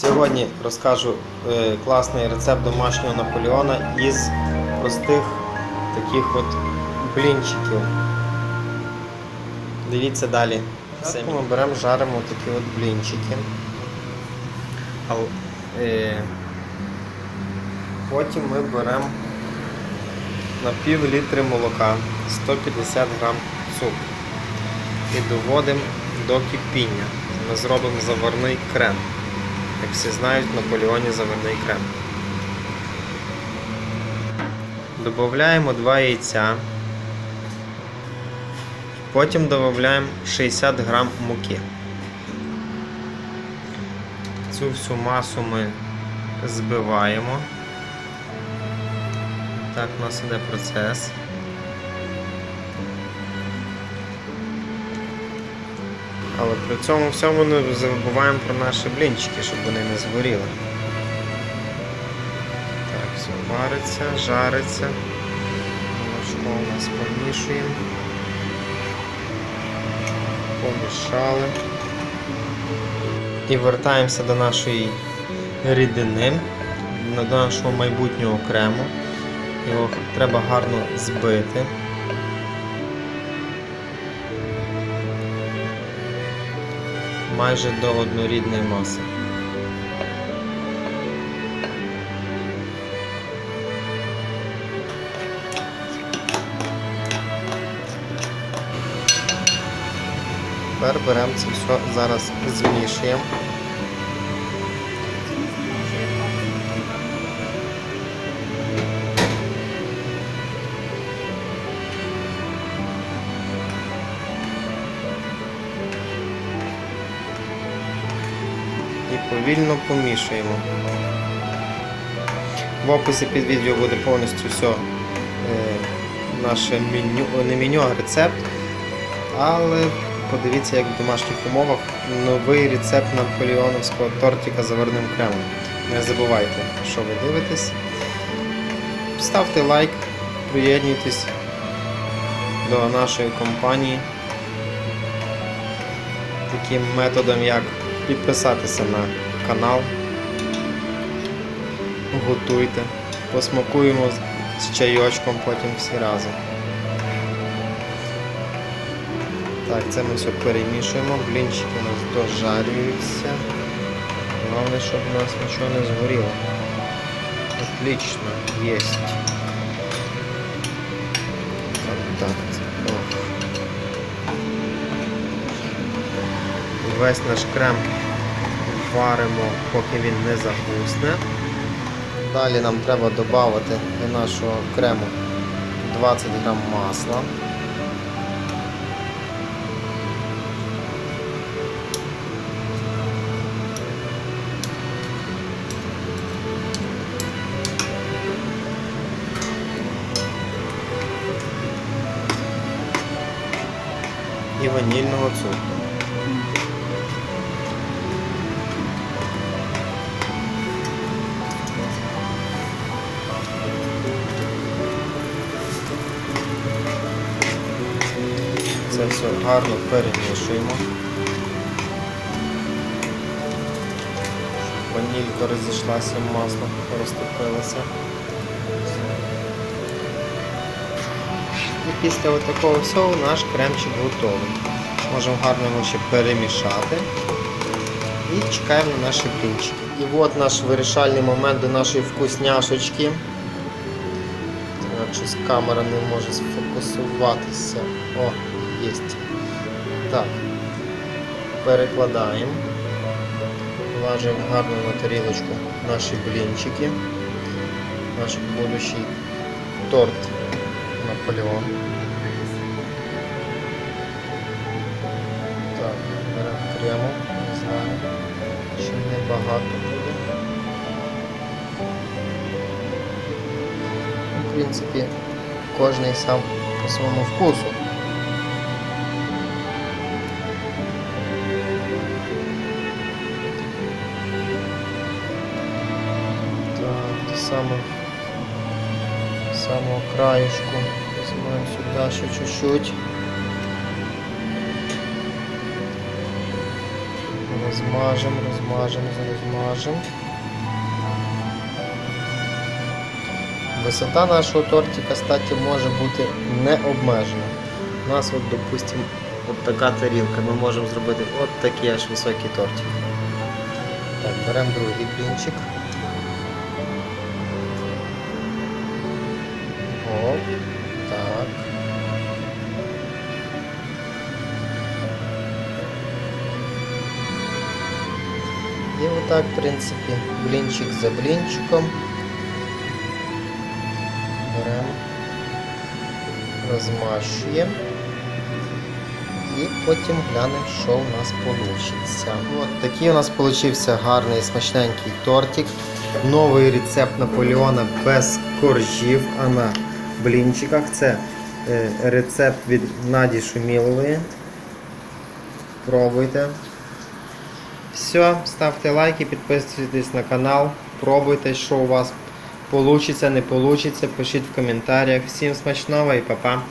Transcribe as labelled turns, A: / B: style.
A: Сьогодні розкажу е, класний рецепт домашнього Наполеона із простих таких от блінчиків. Дивіться далі. Ми беремо, жаримо такі от блінчики. Е, потім ми беремо на пів літри молока, 150 грам цукру і доводимо до кипіння. Ми зробимо заварний крем. Як всі знають, в Наполеоні заварний крем. Додаємо 2 яйця. Потім додаємо 60 грам муки. Цю всю масу ми збиваємо. Так у нас іде процес. Але при цьому всьому не забуваємо про наші блінчики, щоб вони не згоріли. Так, все вариться, жариться. Молочко у нас помішуємо. Помішали. І вертаємося до нашої рідини, до нашого майбутнього крему. Його треба гарно збити. Майже до однорідної маси. Тепер беремо це все, зараз змішуємо. Повільно помішуємо. В описі під відео буде повністю все е, наше меню, не меню, а рецепт. Але подивіться, як в домашніх умовах новий рецепт наполеоновського тортика з заварним кремом. Не забувайте, що ви дивитесь. Ставте лайк, приєднуйтесь до нашої компанії таким методом, як підписатися на канал. Готуйте, посмакуємо з чайочком потім всі разом. Так, це ми все перемішуємо, блінчики у нас дожарюються. Головне, щоб у нас нічого не згоріло. Отлично, єсть. Так, так. Весь наш крем варимо, поки він не загусне. Далі нам треба додати до нашого крему 20 грам масла. І ванільного цукру. Це все гарно перемішуємо. Ванілька розійшлася масло, розтопилася. І після такого всього наш кремчик готовий. Можемо гарно його ще перемішати. І чекаємо на наші блінчики. І от наш вирішальний момент до нашої вкусняшечки. Щось камера не може сфокусуватися. О, є. Так. Перекладаємо. Влажуємо гарно на тарілочку наші блінчики. Наш будущий торт Наполеон. Так, беремо крему, не знаю, чи небагато буде. В принципі, кожний сам по своєму вкусу. Так, самого краешку. Возьмем сюда еще чуть-чуть. Розмажемо, розмажемо, розмажемо. Висота нашого тортика, кстати, може бути не обмежена. У нас, от, допустимо, от така тарілка. Ми можемо зробити от такий аж високий тортик. Так, беремо другий блінчик. О, так. І отак, в принципі, блінчик за блінчиком. Беремо, розмащуємо. І потім глянемо, що у нас вийде. От такий у нас вийшов гарний смачненький тортик. Новий рецепт Наполеона без коржів, а на блінчиках. Це е, рецепт від Наді Шумілової. Пробуйте. Все, ставте лайки, підписуйтесь на канал, пробуйте, що у вас вийде, не вийде, пишіть в коментарях. Всім смачного і па-па!